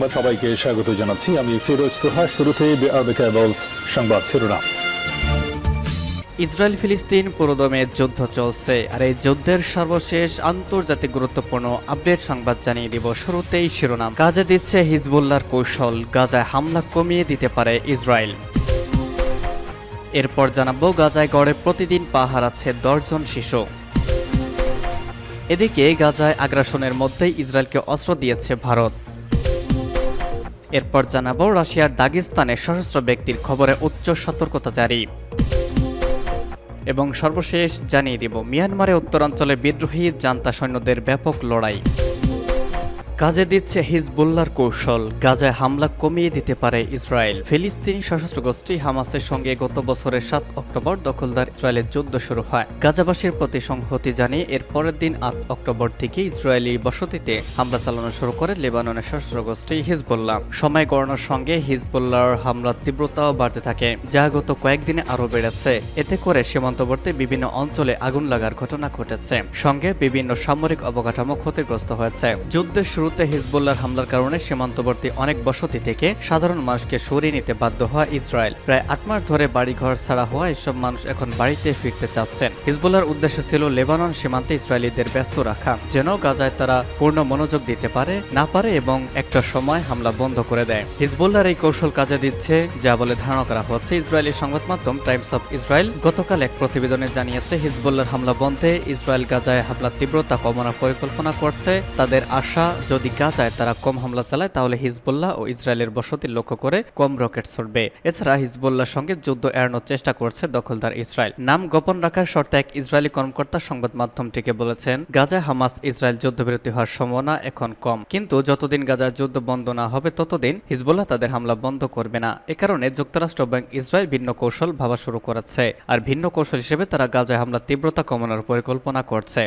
সংবাদ সবাইকে স্বাগত জানাচ্ছি। আমি ফিরোজ তোহা, শুরুতে সংবাদ শিরোনাম। ইসরায়েল ফিলিস্তিন পুরোদমে যুদ্ধ চলছে, আর এই যুদ্ধের সর্বশেষ আন্তর্জাতিক গুরুত্বপূর্ণ আপডেট সংবাদ জানিয়ে দিব শুরুতেই শিরোনাম। গাজা দিচ্ছে হিজবুল্লাহর কৌশল, গাজায় হামলা কমিয়ে দিতে পারে ইসরায়েল। এরপর জানাব, গাজায় গড়ে প্রতিদিন পা হারাচ্ছে দশজন শিশু। এদিকে গাজায় আগ্রাসনের মধ্যেই ইসরায়েলকে অস্ত্র দিয়েছে ভারত। এরপর জানাব রাশিয়ার দাগিস্তানে সশস্ত্র ব্যক্তির খবরে উচ্চ সতর্কতা জারি। এবং সর্বশেষ জানিয়ে দিব, মিয়ানমারে উত্তরাঞ্চলে বিদ্রোহী জান্তা সৈন্যদের ব্যাপক লড়াই। কাজে দিচ্ছে হিজবুল্লার কৌশল, গাজায় হামলা কমিয়ে দিতে পারে ইসরায়েল। ফিলিস্তিনি সশস্ত্র গোষ্ঠী হামাসের সঙ্গে গত বছরের সাত অক্টোবর দখলদার ইসরায়েলের যুদ্ধ শুরু হয়। গাজাবাসীর প্রতি সংহতি জানিয়ে এর পরের দিন আট অক্টোবর থেকে ইসরায়েলি বসতিতে হামলা চালানো শুরু করে লেবাননের সশস্ত্র গোষ্ঠী হিজবুল্লাহ। সময় গড়ানোর সঙ্গে হিজবুল্লাহর হামলার তীব্রতাও বাড়তে থাকে, যা গত কয়েকদিনে আরও বেড়েছে। এতে করে সীমান্তবর্তী বিভিন্ন অঞ্চলে আগুন লাগার ঘটনা ঘটেছে। সঙ্গে বিভিন্ন সামরিক অবকাঠামো ক্ষতিগ্রস্ত হয়েছে। যুদ্ধের শুরুতে হিজবুল্লাহর হামলার কারণে সীমান্তবর্তী অনেক বসতি থেকে সাধারণ মানুষকে সরিয়ে নিতে বাধ্য হয় ইসরায়েল। প্রায় আট মাস ধরে বাড়িঘর ছাড়া হওয়া এসব মানুষ এখন বাড়িতে ফিরতে চাচ্ছেন। হিজবুল্লাহর উদ্দেশ্য ছিল লেবানন সীমান্তে ইসরায়েলিদের ব্যস্ত রাখা, যেন গাজায় তারা পূর্ণ মনোযোগ দিতে পারে, না পারে এবং একটা সময় হামলা বন্ধ করে দেয়। হিজবুল্লাহর এই কৌশল কাজে দিচ্ছে যা বলে ধারণা করা হচ্ছে ইসরায়েলি সংবাদ মাধ্যম টাইমস অফ ইসরায়েল। গতকাল এক প্রতিবেদনে জানিয়েছে, হিজবুল্লাহর হামলা বন্ধে ইসরায়েল গাজায় হামলার তীব্রতা কমানোর পরিকল্পনা করছে। তাদের আশা যদি গাজায় তারা কম হামলা চালায়, তাহলে হিজবুল্লাহ ও ইসরায়েলের বসতি লক্ষ্য করে কম রকেট ছড়বে এছাড়া হিজবুল্লাহর সঙ্গে যুদ্ধ এড়ানোর চেষ্টা করছে দখলদার ইসরায়েল। নাম গোপন রাখার শর্তে এক ইসরায়েলি কর্মকর্তা সংবাদ মাধ্যমটিকে বলেছেন, গাজায় হামাস ইসরায়েল যুদ্ধবিরতি হওয়ার সম্ভাবনা এখন কম। কিন্তু যতদিন গাজায় যুদ্ধ বন্ধ না হবে, ততদিন হিজবুল্লাহ তাদের হামলা বন্ধ করবে না। এ কারণে যুক্তরাষ্ট্র এবং ইসরায়েল ভিন্ন কৌশল ভাবা শুরু করেছে। আর ভিন্ন কৌশল হিসেবে তারা গাজায় হামলার তীব্রতা কমানোর পরিকল্পনা করছে।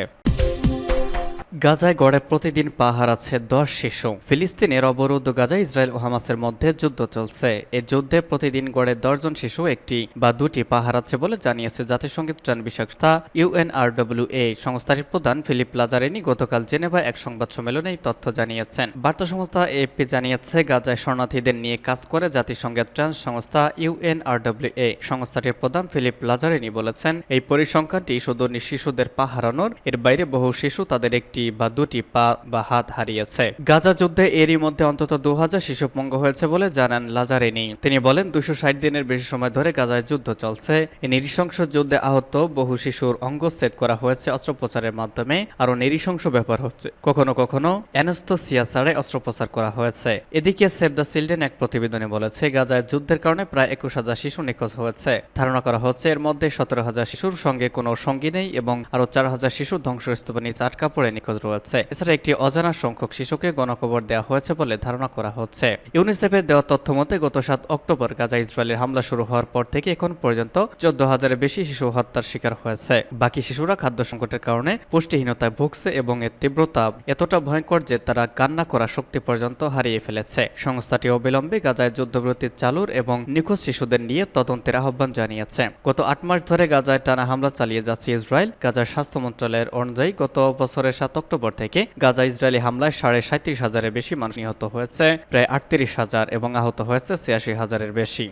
গাজায় গড়ে প্রতিদিন পা হারাচ্ছে দশ শিশু। ফিলিস্তিনের অবরুদ্ধ গাজায় ইসরায়েল ও হামাসের মধ্যে যুদ্ধ চলছে। এ যুদ্ধে প্রতিদিন গড়ে দশজন শিশু, একটি বা দুটি পা হারাচ্ছে বলে জানিয়েছে জাতিসংঘের ত্রাণ সংস্থা ইউএনআরডব্লিউ এ। সংস্থাটির প্রধান ফিলিপ লাজারেনি গতকাল জেনেভা এক সংবাদ সম্মেলনে এই তথ্য জানিয়েছেন। বার্তা সংস্থা এএফপি জানিয়েছে, গাজায় শরণার্থীদের নিয়ে কাজ করে জাতিসংঘের ত্রাণ সংস্থা ইউএনআরডব্লিউ এ। সংস্থাটির প্রধান ফিলিপ লাজারেনি বলেছেন, এই পরিসংখ্যানটি শুধু শিশুদের পা হারানোর এর বাইরে বহু শিশু তাদের একটি বা দুটি পা বা হাত হারিয়েছে। গাজা যুদ্ধে এরই মধ্যে অন্তত দু হাজার শিশু পঙ্গ হয়েছে বলে জানান লাজারেনি। তিনি বলেন দুশো ষাট দিনের বেশি সময় ধরে গাজায় যুদ্ধ চলছে। এই নৃশংস যুদ্ধে আহত বহু শিশুর অঙ্গচ্ছেদ করা হয়েছে অস্ত্রোপচারের মাধ্যমে, আরও নৃশংস ব্যাপার হচ্ছে। কখনো কখনো অ্যানস্তোসিয়া ছাড়ে অস্ত্রোপচার করা হয়েছে। এদিকে সেভ দ্য চিলড্রেন এক প্রতিবেদনে বলেছে, গাজায় যুদ্ধের কারণে প্রায় একুশ হাজার শিশু নিখোঁজ হয়েছে। ধারণা করা হচ্ছে, এর মধ্যে সতেরো হাজার শিশুর সঙ্গে কোনো সঙ্গী নেই এবং আরও চার হাজার শিশু ধ্বংসস্তূপে নিচে আটকা পড়ে নিখোঁজ রয়েছে এছাড়া একটি অজানা সংখ্যক শিশুকে গণখবর দেওয়া হয়েছে বলে ধারণা করা হচ্ছে। ইউনিসেফের দেওয়া তথ্য মতে, গত সাত অক্টোবর গাজা ইসরায়েলের হামলা শুরু হওয়ার পর থেকে এখন পর্যন্ত চোদ্দ হাজারের বেশি শিশু হত্যার শিকার হয়েছে। বাকি শিশুরা খাদ্য সংকটের কারণে পুষ্টিহীনতায় ভুগছে এবং এর তীব্রতা এতটা ভয়ঙ্কর যে তারা কান্না করা শক্তি পর্যন্ত হারিয়ে ফেলেছে। সংস্থাটি অবিলম্বে গাজায় যুদ্ধবিরতি চালুর এবং নিখোঁজ শিশুদের নিয়ে তদন্তের আহ্বান জানিয়েছে। গত আট মাস ধরে গাজায় টানা হামলা চালিয়ে যাচ্ছে ইসরায়েল। গাজার স্বাস্থ্য মন্ত্রণালয়ের অনুযায়ী গত বছরের সাত অক্টোবর থেকে গাজা ইসরায়েলি হামলায় সাড়ে সাঁত্রিশ হাজারের বেশি মানুষ নিহত হয়েছে, প্রায় আটত্রিশ হাজার এবং আহত হয়েছে ছিয়াশি হাজারের বেশি।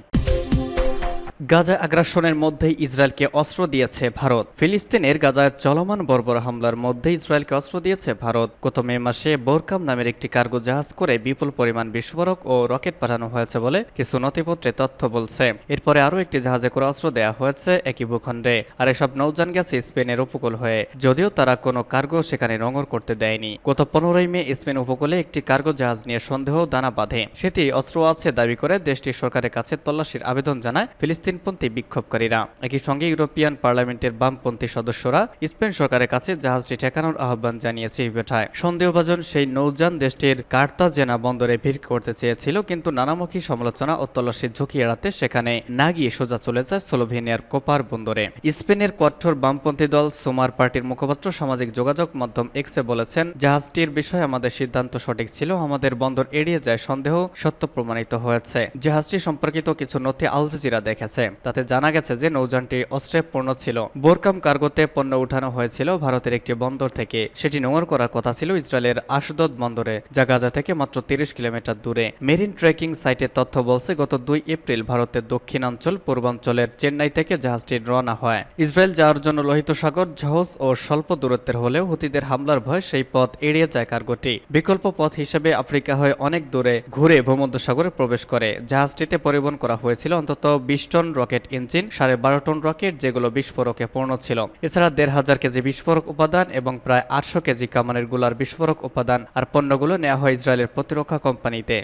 গাজা আগ্রাসনের মধ্যেই ইসরায়েলকে অস্ত্র দিয়েছে ভারত। ফিলিস্তিনের গাজায় চলমান বর্বর হামলার মধ্যে ইসরায়েলকে অস্ত্র দিয়েছে ভারত। গত মে মাসে বোরকাম নামের একটি কার্গো জাহাজ করে বিপুল পরিমাণ বিস্ফোরক ও রকেট পাঠানো হয়েছে বলে কিছু নথিপত্রে তথ্য বলছে। এরপরে আরও একটি জাহাজে করে অস্ত্র দেওয়া হয়েছে একই ভূখণ্ডে। আর এসব নৌযান গেছে স্পেনের উপকূল হয়ে, যদিও তারা কোনো কার্গো সেখানে নোঙর করতে দেয়নি। গত পনেরোই মে স্পেন উপকূলে একটি কার্গো জাহাজ নিয়ে সন্দেহ দানা বাঁধে। সেটি অস্ত্র আছে দাবি করে দেশটির সরকারের কাছে তল্লাশির আবেদন জানায় ফিলিস্তিন ফিলিস্তিনপন্থী বিক্ষোভকারীরা। একই সঙ্গে ইউরোপিয়ান পার্লামেন্টের বামপন্থী সদস্যরা স্পেন সরকারের কাছে জাহাজটি ঠেকানোর আহ্বান জানিয়েছে ইভেটায় সন্দেহভাজন সেই নৌযান দেশটির কার্তাজেনা বন্দরে ভিড় করতে চেয়েছিল, কিন্তু নানামুখী সমালোচনা ও তল্লাশির ঝুঁকি এড়াতে সেখানে না গিয়ে সোজা চলে যায় স্লোভেনিয়ার কোপার বন্দরে। স্পেনের কঠোর বামপন্থী দল সোমার পার্টির মুখপাত্র সামাজিক যোগাযোগ মাধ্যম এক্সে বলেছেন, জাহাজটির বিষয়ে আমাদের সিদ্ধান্ত সঠিক ছিল, আমাদের বন্দর এড়িয়ে যায় সন্দেহ সত্য প্রমাণিত হয়েছে। জাহাজটি সম্পর্কিত কিছু নথি আল জাজিরা দেখেছে। হয়েছে তাতে জানা গেছে যে নৌযানটি অস্ত্রে পূর্ণ ছিল। বোরকাম কার্গোতে পণ্য উঠানো হয়েছিল ভারতের একটি বন্দর থেকে। সেটি নোংর করার কথা ছিল ইসরায়েলের আশুদদ বন্দরে, যা গাজা থেকে মাত্র তিরিশ কিলোমিটার দূরে। মেরিন ট্রেকিং সাইটের তথ্য বলছে, গত দুই এপ্রিল ভারতের দক্ষিণাঞ্চল, পূর্বাঞ্চলের চেন্নাই থেকে জাহাজটি রওনা হয়। ইসরায়েল যাওয়ার জন্য লোহিত সাগর সহজ ও স্বল্প দূরত্বের হলেও হুতিদের হামলার ভয় সেই পথ এড়িয়ে যায় কার্গোটি। বিকল্প পথ হিসেবে আফ্রিকা হয়ে অনেক দূরে ঘুরে ভূমধ্যসাগরে প্রবেশ করে। জাহাজটিতে পরিবহন করা হয়েছিল অন্তত বিশ টন রকেট ইঞ্জিন, সাড়ে বারো টন রকেট, যেগুলো বিস্ফোরকে পূর্ণ ছিল। এছাড়া দেড় হাজার কেজি বিস্ফোরক উপাদান এবং প্রায় আটশো কেজি কামানেরগুলার বিস্ফোরক উপাদান আর পণ্যগুলো নেওয়া হয় ইসরায়েলের প্রতিরক্ষা কোম্পানিতে।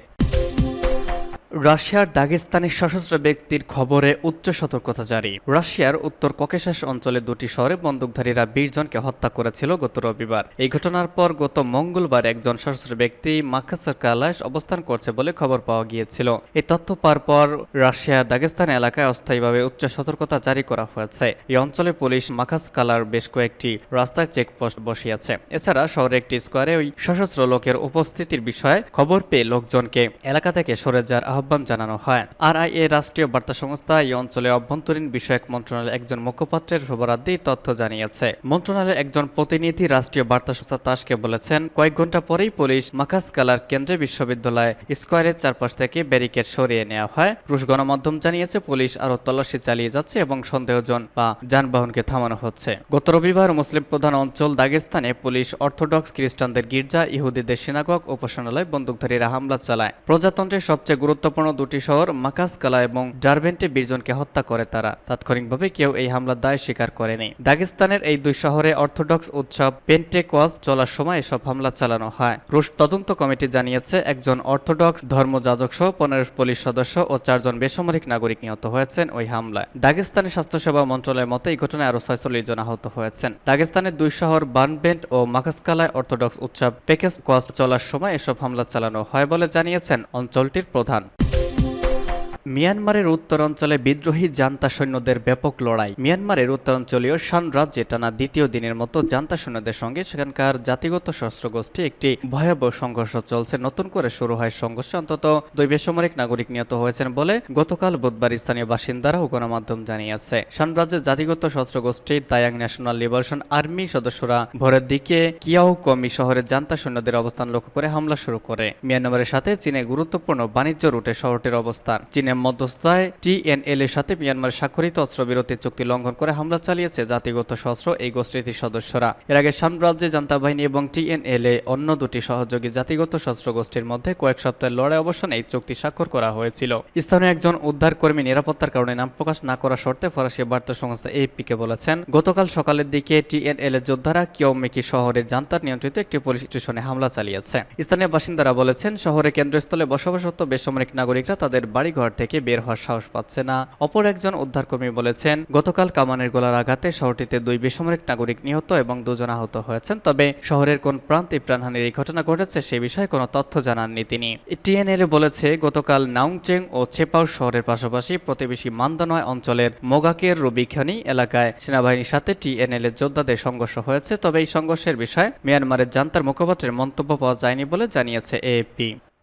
রাশিয়ার দাগেস্তানের সশস্ত্র ব্যক্তির খবরে উচ্চ সতর্কতা জারি। রাশিয়ার উত্তর ককেশাস অঞ্চলে দুটি শহরে বন্দুকধারীরা বিশ জনকে হত্যা করেছিল গত রবিবার। এই ঘটনার পর গত মঙ্গলবার একজন সশস্ত্র ব্যক্তি মাখাসার কালাস অবস্থান করছে বলে খবর পাওয়া গিয়েছিল। এই তথ্য পাওয়ার পর রাশিয়া দাগেস্তান এলাকায় অস্থায়ীভাবে উচ্চ সতর্কতা জারি করা হয়েছে। এই অঞ্চলে পুলিশ মাখাস কালার বেশ কয়েকটি রাস্তায় চেকপোস্ট বসিয়েছে। এছাড়া শহরে একটি স্কোয়ারে ওই সশস্ত্র লোকের উপস্থিতির বিষয়ে খবর পেয়ে লোকজনকে এলাকা থেকে সরে যাওয়ার আহ্বান জানানো হয়। আর আই এ রাষ্ট্রীয় বার্তা সংস্থা এই অঞ্চলের অভ্যন্তরীণ বিষয়ক মন্ত্রণালয়ের একজন মুখপাত্রের বরাদ্দে এই তথ্য জানিয়েছে। মন্ত্রণালয়ের একজন প্রতিনিধি রাষ্ট্রীয় বার্তা সংস্থা তাসকে বলেছেন, কয়েক ঘণ্টা পরেই পুলিশ মাকাস কালার কেন্দ্রীয় বিশ্ববিদ্যালয় স্কোয়ারের চারপাশ থেকে ব্যারিকেড সরিয়ে নেওয়া হয়। রুশ গণমাধ্যম জানিয়েছে, পুলিশ আরও তল্লাশি চালিয়ে যাচ্ছে এবং সন্দেহজন বা যানবাহনকে থামানো হচ্ছে। গত রবিবার মুসলিম প্রধান অঞ্চল দাগেস্তানে পুলিশ অর্থোডক্স খ্রিস্টানদের গির্জা, ইহুদিদের সিনাগক উপাসনালয়, বন্দুকধারীরা হামলা চালায়। প্রজাতন্ত্রের সবচেয়ে গুরুত্বপূর্ণ দুটি শহর, মাকাসকালা এবং ডারবেন্টে বীরজনকে হত্যা করে তারা। তাৎক্ষণিকভাবে কেউ এই হামলার দায় স্বীকার করেনি। দাগেস্তানের এই দুই শহরে অর্থোডক্স উৎসব পেন্টেকোয়াজ চলার সময় এসব হামলা চালানো হয়। রুশ তদন্ত কমিটি জানিয়েছে, একজন অর্থোডক্স ধর্মযাজক সহ পনেরো পুলিশ সদস্য ও চারজন বেসামরিক নাগরিক নিহত হয়েছেন ওই হামলায়। দাগেস্তানের স্বাস্থ্যসেবা মন্ত্রণালয়ের মতে, এই ঘটনায় আরও ছয়চল্লিশ জন আহত হয়েছেন। দাগেস্তানের দুই শহর বানবেন্ট ও মাকাসকালায় অর্থোডক্স উৎসব পেকেস কোয়াজ চলার সময় এসব হামলা চালানো হয় বলে জানিয়েছেন অঞ্চলটির প্রধান। মিয়ানমারের উত্তরাঞ্চলে বিদ্রোহী জান্তা সৈন্যদের ব্যাপক লড়াই। মিয়ানমারের উত্তরাঞ্চলীয় শান রাজ্যে টানা দ্বিতীয় দিনের মতো জান্তা সৈন্যদের সঙ্গে সেখানকার জাতিগত শস্ত্র গোষ্ঠী একটি ভয়াবহ সংঘর্ষ চলছে। নতুন করে শুরু হয় সংঘর্ষে। অন্তত দুই বেসামরিক নাগরিক নিহত হয়েছেন বলে গতকাল বুধবার স্থানীয় বাসিন্দারা ও গণমাধ্যম জানিয়েছে। শান রাজ্যের জাতিগত শস্ত্র গোষ্ঠী তায়াং ন্যাশনাল লিবারেশন আর্মি সদস্যরা ভোরের দিকে কিয়াও কমি শহরের জান্তা সৈন্যদের অবস্থান লক্ষ্য করে হামলা শুরু করে। মিয়ানমারের সাথে চীনে গুরুত্বপূর্ণ বাণিজ্য রুটে শহরটির অবস্থান। চীনের মধ্যস্থায় টিএনএল এর সাথে মিয়ানমার স্বাক্ষরিত অস্ত্রবিরতি চুক্তি লঙ্ঘন করে হামলা চালিয়েছে জাতিগত সশস্ত্র এই গোষ্ঠীটির সদস্যরা। এর আগে সাম্রাজ্যে জান্তা বাহিনী এবং টিএনএল এ অন্য দুটি সহযোগী জাতিগত সশস্ত্র গোষ্ঠীর মধ্যে কয়েক সপ্তাহের লড়াই অবসানে এই চুক্তি স্বাক্ষর করা হয়েছিল। স্থানীয় একজন উদ্ধারকর্মী নিরাপত্তার কারণে নাম প্রকাশ না করা শর্তে ফরাসি বার্তা সংস্থা এপিকে বলেছেন, গতকাল সকালের দিকে টিএনএল এর যোদ্ধারা কিয়মেকি শহরের জান্তার নিয়ন্ত্রিত একটি পুলিশ স্টেশনে হামলা চালিয়েছে। স্থানীয় বাসিন্দারা বলেছেন শহরে কেন্দ্রস্থলে বসবাসরত বেসামরিক নাগরিকরা তাদের বাড়িঘর থেকে বের হওয়ার সাহস পাচ্ছে না। অপর একজন উদ্ধারকর্মী বলেছেন, গতকাল কামানের গোলার আঘাতে শহরটিতে দুই বেসামরিক নাগরিক নিহত এবং দুজন আহত হয়েছেন, তবে শহরের কোন প্রান্তে প্রাণহানির এই ঘটনা ঘটেছে সে বিষয়ে কোনো তথ্য জানাননি তিনি। টিএনএল বলেছে, গতকাল নাউংচেং ও চেপাও শহরের পাশাপাশি প্রতিবেশী মান্দানয় অঞ্চলের মোগাকের রুবিখানি এলাকায় সেনাবাহিনীর সাথে টিএনএল এর যোদ্ধাদের সংঘর্ষ হয়েছে, তবে এই সংঘর্ষের বিষয়ে মিয়ানমারের জান্তার মুখপাত্রের মন্তব্য পাওয়া যায়নি বলে জানিয়েছে এএপি